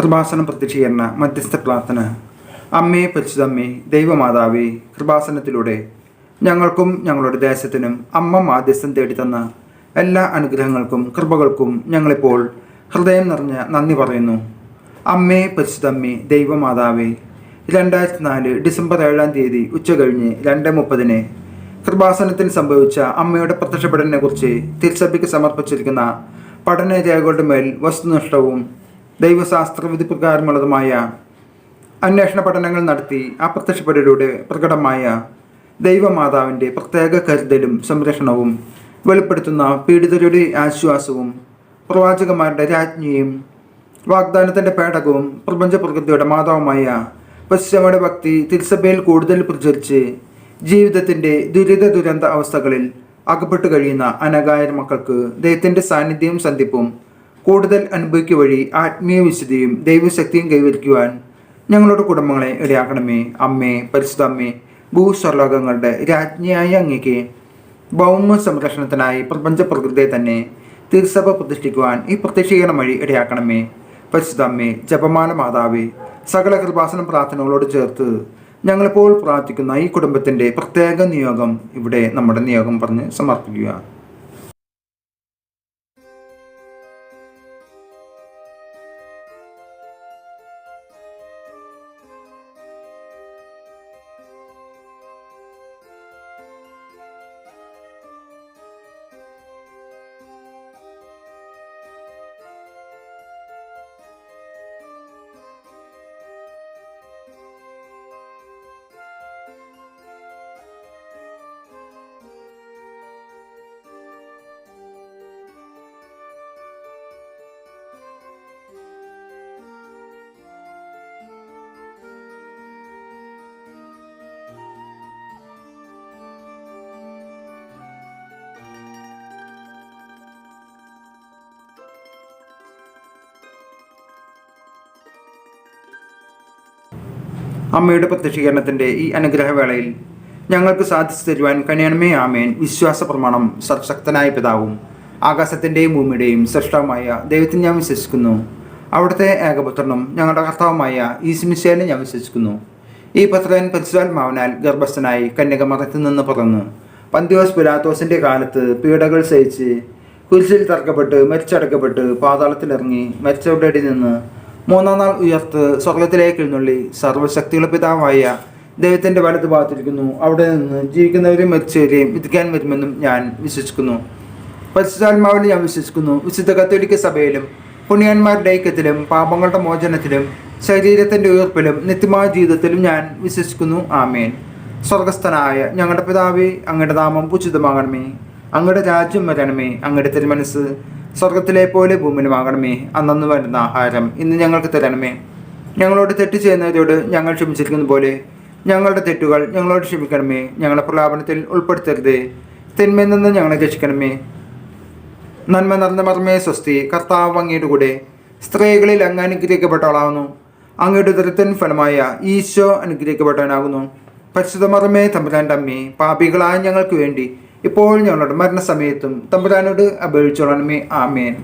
കൃപാസനം പ്രത്യക്ഷീകരണ മധ്യസ്ഥ പ്രാർത്ഥന. അമ്മേ പരിശുദ്ധമ്മേ ദൈവമാതാവേ കൃപാസനത്തിലൂടെ ഞങ്ങൾക്കും ഞങ്ങളുടെ ദേശത്തിനും അമ്മ മാധ്യസ്ഥം തേടി തന്ന എല്ലാ അനുഗ്രഹങ്ങൾക്കും കൃപകൾക്കും ഞങ്ങളിപ്പോൾ ഹൃദയം നിറഞ്ഞ നന്ദി പറയുന്നു. അമ്മേ പരിശുദ്ധമ്മേ ദൈവമാതാവേ രണ്ടായിരത്തി നാല് ഡിസംബർ ഏഴാം തീയതി ഉച്ച കഴിഞ്ഞ് രണ്ട് മുപ്പതിന് കൃപാസനത്തിൽ സംഭവിച്ച അമ്മയുടെ പ്രത്യക്ഷപ്പെടലിനെ കുറിച്ച് തിരുസഭയ്ക്ക് സമർപ്പിച്ചിരിക്കുന്ന പഠന രേഖകളുടെ മേൽ വസ്തുനിഷ്ഠവും ദൈവശാസ്ത്ര വിധി പ്രകാരമുള്ളതുമായ അന്വേഷണ പഠനങ്ങൾ നടത്തി അപ്രത്യക്ഷപ്പെടലൂടെ പ്രകടമായ ദൈവമാതാവിന്റെ പ്രത്യേക കരുതലും സംരക്ഷണവും വെളിപ്പെടുത്തുന്ന പീഡിതരുടെ ആശ്വാസവും പ്രവാചകന്മാരുടെ രാജ്ഞിയും വാഗ്ദാനത്തിന്റെ പേടകവും പ്രപഞ്ച പ്രകൃതിയുടെ മാതാവുമായ പശ്ചിമയുടെ ഭക്തി തിരുസഭയിൽ കൂടുതൽ പ്രചരിച്ച് ജീവിതത്തിന്റെ ദുരിത ദുരന്ത അവസ്ഥകളിൽ അകപ്പെട്ടു കഴിയുന്ന അനകായിരം മക്കൾക്ക് ദൈവത്തിന്റെ സാന്നിധ്യവും സന്ധിപ്പും കൂടുതൽ അനുഭവിക്കുക വഴി ആത്മീയ വിശുദ്ധിയും ദൈവശക്തിയും കൈവരിക്കുവാൻ ഞങ്ങളുടെ കുടുംബങ്ങളെ ഇടയാക്കണമേ. അമ്മേ പരിശുദ്ധ അമ്മേ ഭൂസ്വർലോകങ്ങളുടെ രാജ്ഞിയായ അങ്ങയ്ക്ക് ഭൗമ സംരക്ഷണത്തിനായി പ്രപഞ്ച പ്രകൃതിയെ തന്നെ തിരുസഭ പ്രതിഷ്ഠിക്കുവാൻ ഈ പ്രത്യക്ഷീകരണം വഴി ഇടയാക്കണമേ. പരിശുദ്ധ അമ്മേ ജപമാല മാതാവേ സകല കൃപാസനം പ്രാർത്ഥനകളോട് ചേർത്ത് ഞങ്ങളിപ്പോൾ പ്രാർത്ഥിക്കുന്ന ഈ കുടുംബത്തിന്റെ പ്രത്യേക നിയോഗം ഇവിടെ നമ്മുടെ നിയോഗം പറഞ്ഞ് സമർപ്പിക്കുക. അമ്മയുടെ പ്രത്യക്ഷീകരണത്തിന്റെ ഈ അനുഗ്രഹവേളയിൽ ഞങ്ങൾക്ക് സാധിച്ചു തരുവാൻ കനിയണമേ ആമേൻ. വിശ്വാസ പ്രമാണം സർശക്തനായ പിതാവും ആകാശത്തിന്റെയും ഭൂമിയുടെയും സൃഷ്ടവുമായ ദൈവത്തിൽ ഞാൻ വിശ്വസിക്കുന്നു. അവിടുത്തെ ഏകപുത്രനും ഞങ്ങളുടെ കർത്താവുമായ ഈസ്മിശേനെ ഞാൻ വിശ്വസിക്കുന്നു. ഈ പുത്രൻ പരിശുദ്ധാത്മാവിനാൽ ഗർഭസ്ഥനായി കന്യകമറത്തിൽ നിന്ന് പിറന്നു. പന്തിയോസ് പിലാത്തോസിന്റെ കാലത്ത് പീഡകൾ സഹിച്ച് കുരിശിൽ തർക്കപ്പെട്ട് മരിച്ചടക്കപ്പെട്ട് പാതാളത്തിലിറങ്ങി മരിച്ചവരുടെ നിന്ന് മൂന്നാം നാൾ ഉയർത്ത് സ്വർഗത്തിലേക്ക് എഴുന്നള്ളി സർവശക്തിയുള്ള പിതാവായ ദൈവത്തിന്റെ വലത് ഭാഗത്തിരിക്കുന്നു. അവിടെ നിന്ന് ജീവിക്കുന്നവരെയും മരിച്ചവരെയും വിധിക്കാൻ വരുമെന്നും ഞാൻ വിശ്വസിക്കുന്നു. പരിശുദ്ധാത്മാവിൽ ഞാൻ വിശ്വസിക്കുന്നു. വിശുദ്ധ കത്തോലിക്ക സഭയിലും പുണ്യന്മാരുടെ ഐക്യത്തിലും പാപങ്ങളുടെ മോചനത്തിലും ശരീരത്തിന്റെ ഉയർപ്പിലും നിത്യമായ ജീവിതത്തിലും ഞാൻ വിശ്വസിക്കുന്നു. ആമേൻ. സ്വർഗസ്ഥനായ ഞങ്ങളുടെ പിതാവേ അങ്ങയുടെ നാമം ഉചിതമാകണമേ. അങ്ങയുടെ രാജ്യം വരണമേ. അങ്ങയുടെ തിരുമനസ് സ്വർഗത്തിലെ പോലെ ഭൂമിയിലുമാകണമേ അന്നു വരുന്ന ആഹാരം ഇന്ന് ഞങ്ങൾക്ക് തരണമേ. ഞങ്ങളോട് തെറ്റ് ചെയ്യുന്നവരോട് ഞങ്ങൾ ക്ഷമിച്ചിരിക്കുന്ന പോലെ ഞങ്ങളുടെ തെറ്റുകൾ ഞങ്ങളോട് ക്ഷമിക്കണമേ. ഞങ്ങളെ പ്രലാപനത്തിൽ ഉൾപ്പെടുത്തരുതേ. തിന്മയിൽ നിന്ന് ഞങ്ങളെ രക്ഷിക്കണമേ. നന്മ നിറഞ്ഞ മർമ്മേ സ്വസ്തി കർത്താവ് അങ്ങയുടെ കൂടെ. സ്ത്രീകളിൽ അങ്ങ് അനുഗ്രഹിക്കപ്പെട്ടവളാകുന്നു അങ്ങയുടെ ദുരിതൻ ഫലമായ ഈശോ അനുഗ്രഹിക്കപ്പെട്ടവനാകുന്നു. പരിശുദ്ധ മർമ്മേ തമ്പുരാന്റെ അമ്മേ പാപികളായ ഞങ്ങൾക്ക് വേണ്ടി ഇപ്പോൾ ഞങ്ങളുടെ മരണസമയത്തും തമ്പുരാനോട് അപേക്ഷിച്ചോളണമേ. ആമേൻ.